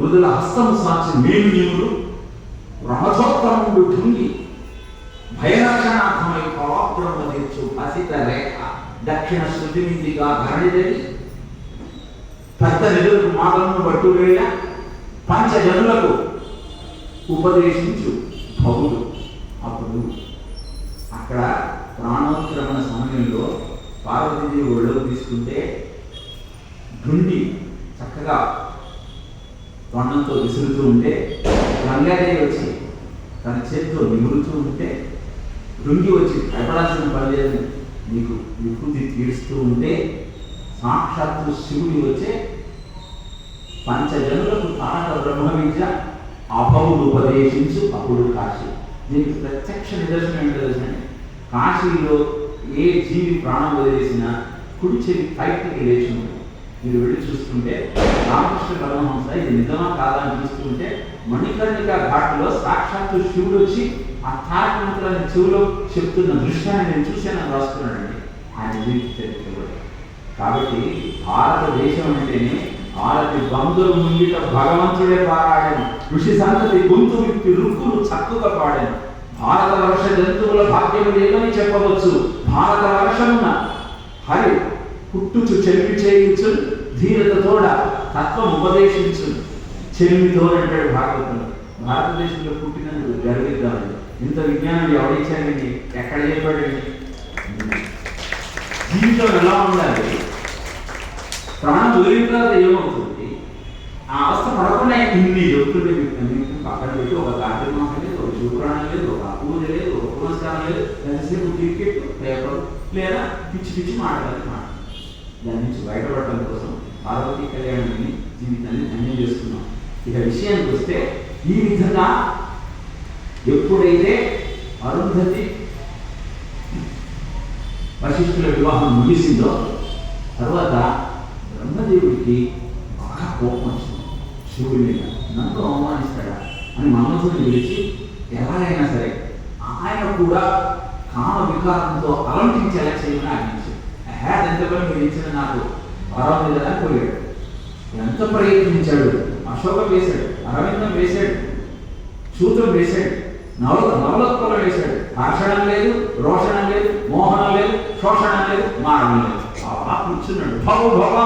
మృదుల హస్తము సాక్షి మేలు నీవులు రాజోత్తముడు భృంగి భయరక్షణార్థమై పరాక్రమ తెచ్చు అసిత రేఖ దక్షిణ శృతి నిధిగా ధరణిదేవి. పెద్ద నిధులకు మాటలను పట్టువేళ పంచజనులకు ఉపదేశించు భవుడు. అప్పుడు అక్కడ ప్రాణోత్క్రమణ సమయంలో పార్వతీదేవి ఒళ్ళకు తీసుకుంటే గుండి చక్కగా తొండంతో విసురుతూ ఉంటే గంగాదేవి వచ్చి తన చేతితో నిమురుతూ ఉంటే రుంగి వచ్చి భయపడాల్సిన పని లేదు నీకు విభూతి తీరుస్తూ ఉంటే సాక్షాత్తు శివుడి వచ్చే పంచజనులకు తారక బ్రహ్మ విద్య అభవుడు ఉపదేశించు అప్పుడు కాశీ. దీనికి ప్రత్యక్ష నిదర్శనం ఏంటో తెలుసండి కాశీలో ఏ జీవి ప్రాణం వదిలేసినా కుడి చెవి పైకి లేచి ఉంటుంది. మీరు వెళ్ళి చూస్తుంటే రామకృష్ణ పరమహంస ఇది నిజమా కాదా అని చూస్తుంటే మణికర్ణిక ఘాట్లో సాక్షాత్తు శివుడు వచ్చి ఆ తారక మంత్రాన్ని చెప్తున్న దృశ్యాన్ని నేను చూశాను రాస్తున్నానండి ఆయన జీవిత చరిత్రలో. కాబట్టి భారతదేశం అంటేనే భారతి బంధువుల ముంగిట భగవంతుడే పారాడను ఋషి సంతతి గొంతు విప్పి రుక్కులు చక్కగా పాడాను భారత వర్ష జంతువుల భాగ్యం లేదని చెప్పవచ్చు. భారత వర్షమున హరి పుట్టుచు చెల్లి ధీరతతోడ తత్వం ఉపదేశించు చెల్లితో అంటాడు భాగవతం భారతదేశంలో పుట్టినందుకు గర్విద్దామని ఇంత విజ్ఞానం ఎవరిచ్చారండి ఎక్కడ చెప్పాడండి? జీవితం ఎలా ఉండాలి? ప్రాణం వదిలిన తర్వాత ఏమవుతుంది? ఆ అవస్థ పడకుండా ఇన్ని చెప్తుంటే మీకు పక్కన పెట్టి ఒక కార్యక్రమం లేదు ఒక శుక్రాణం లేదు ఒక పూజ లేదు ఒక పునస్కారం లేదు. ఎంతసేపు క్రికెట్ పేపర్ లేదా పిచ్చి పిచ్చి మాట్లాడాలి మాట దాని నుంచి బయటపడటం కోసం పార్వతీ కళ్యాణాన్ని జీవితాన్ని ధన్యం చేసుకున్నాం ఇక విషయానికి వస్తే ఈ విధంగా ఎప్పుడైతే అరుంధతి వశిష్ఠుల వివాహం ముగిసిందో తర్వాత బ్రహ్మదేవుడికి బాగా కోపం వచ్చింది. శివుడి మీద నన్ను అవమానిస్తాడా అని మనసుని పిలిచి ఎలాగైనా సరే ఆయన కూడా కామ వికారంతో అలంటించేలా చేయమని ఆజ్ఞించాడు హ్యాడ్ ఎంత పని మీరు ఇచ్చిన నాకు ఆరాధించడానికి పోయాడు ఎంత ప్రయత్నించాడు? అశోకం వేశాడు అరవిందం వేశాడు సూత్రం వేశాడు నవల నవలత్వం వేశాడు. హర్షణం లేదు రోషణం లేదు మోహనం లేదు శోషణం లేదు మారణం లేదు. ఆ కూర్చున్నాడు భవ భవ.